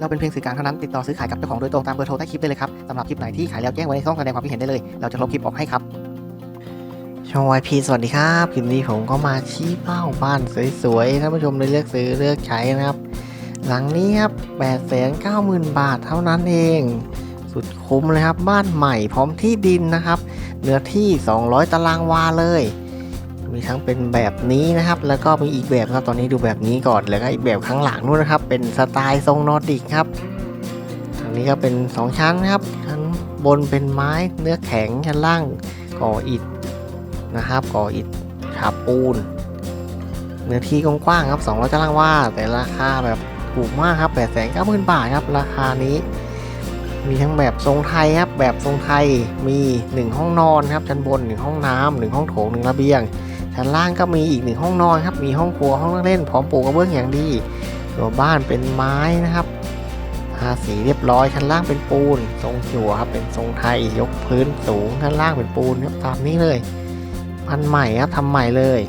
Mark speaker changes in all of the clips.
Speaker 1: เราเป็นเพียงสื่อกลางเท่านั้นติดต่อซื้อขายกับเจ้าของโดยตรงตามเบอร์โทรใต้คลิปได้เลยครับสำหรับคลิปไหนที่ขายแล้วแจ้งไว้ในช่องแสดงความคิดเห็นได้เลย เราจะลบคลิปออกให้ครับช่อง YP สวัสดีครับคลิปนี้ผมก็มาชี้เป้าบ้านสวยๆท่านผู้ชมได้เลือกซื้อเลือกใช้นะครับ หลังนี้ครับ890,000บาทเท่านั้นเอง สุดคุ้มเลยครับบ้านใหม่พร้อมที่ดินนะครับเนื้อที่ 200 ตารางวาเลย มีทั้งเป็นแบบนี้นะครับ แล้วก็มีอีกแบบครับตอนนี้ดูแบบนี้ก่อนแล้วก็อีกแบบข้างหลังนู่นนะครับ เป็นสไตล์ทรงนอร์ดิกครับทางนี้ก็เป็น 2 ชั้นครับชั้นบนเป็นไม้เนื้อแข็งชั้นล่างก่ออิฐนะครับก่ออิฐฉาบปูน เนื้อที่กว้างๆครับ200ตารางวาแต่ราคาแบบถูกมากครับ890,000บาทครับ ราคานี้ มีทั้งแบบทรงไทยครับ แบบทรงไทยมี 1 ห้องนอนครับชั้นบน 1 ห้องน้ำหนึ่งห้องโถงหนึ่งระเบียง ชั้นล่างก็มีอีกหนึ่งห้องนอนครับ มีห้องครัวห้องนั่งเล่นพร้อมปูกระเบื้องอย่างดี ตัวบ้านเป็นไม้นะครับทาสีเรียบร้อยชั้นล่างเป็นปูน ทรงจั่วครับเป็นทรงไทยยกพื้นสูงชั้นล่างเป็นปูนครับตามนี้เลย พันใหม่ครับทำใหม่เลย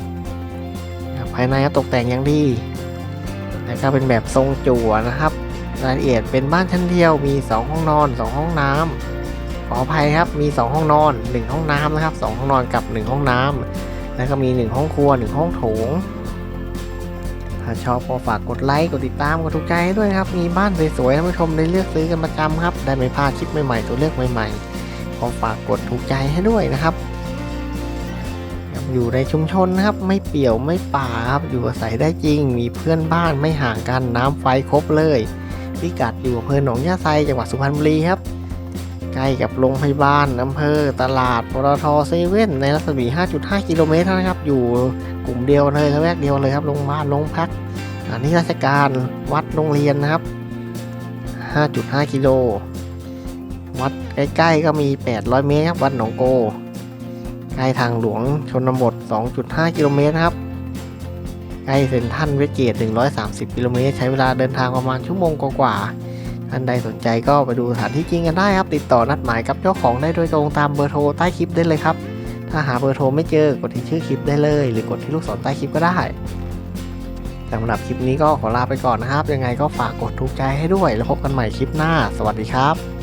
Speaker 1: ภายในก็ตกแต่งอย่างดีแล้วก็เป็นแบบทรงจั่วนะครับรายละเอียดเป็นบ้านชั้นเดียวมี 2 ห้องนอน 2 ห้องน้ำขออภัยครับมี 2 ห้องนอน 1 ห้องน้ำนะครับ2ห้องนอนกับ 1 ห้องน้ำ แล้วก็มี 1 ห้องครัว 1 ห้องโถง ถ้าชอบก็ฝากกดไลค์ กดติดตาม กดถูกใจให้ด้วยครับ มีบ้านสวยๆท่านผู้ชมได้เลือกซื้อกันประจำครับ ได้ไม่พลาดคลิปใหม่ๆ ตัวเลือกใหม่ๆ ก็ฝากกดถูกใจให้ด้วยนะครับ อยู่ในชุมชนนะครับ ไม่เปี่ยวไม่ป่าครับ อยู่อาศัยได้จริง มีเพื่อนบ้านไม่ห่างกัน น้ำไฟครบเลย พิกัดอยู่อำเภอหนองยาไซ จังหวัดสุพรรณบุรีครับ ล้กับโรงพยาบาลอำเภอ ตลาดปตทเซเว่นในรัศมี 5.5 กิโลเมตรนั้นครับ อยู่กลุ่มเดียวเลยละแวกเดียวเลยครับ โรงพยาบาลโรงพักอันนี้ราชการวัดโรงเรียนนะครับ 5.5 กิโล วัดใกล้ๆก็มี 800 เมตรครับ วัดหนองโก ใกล้ทางหลวงชนบท 2.5 กิโลเมตรครับ ใกล้เซ็นทรัลเวสเกต 130 กิโลเมตร ใช้เวลาเดินทางประมาณชั่วโมงกว่าๆ ท่านใดสนใจก็ไปดูสถานที่จริงกันได้ครับ ติดต่อนัดหมายกับเจ้าของได้โดยตรงตามเบอร์โทรใต้คลิปได้เลยครับ ถ้าหาเบอร์โทรไม่เจอกดที่ชื่อคลิปได้เลย หรือกดที่ลูกศรใต้คลิปก็ได้สำหรับคลิปนี้ก็ขอลาไปก่อนนะครับ ยังไงก็ฝากกดถูกใจให้ด้วย แล้วพบกันใหม่คลิปหน้า สวัสดีครับ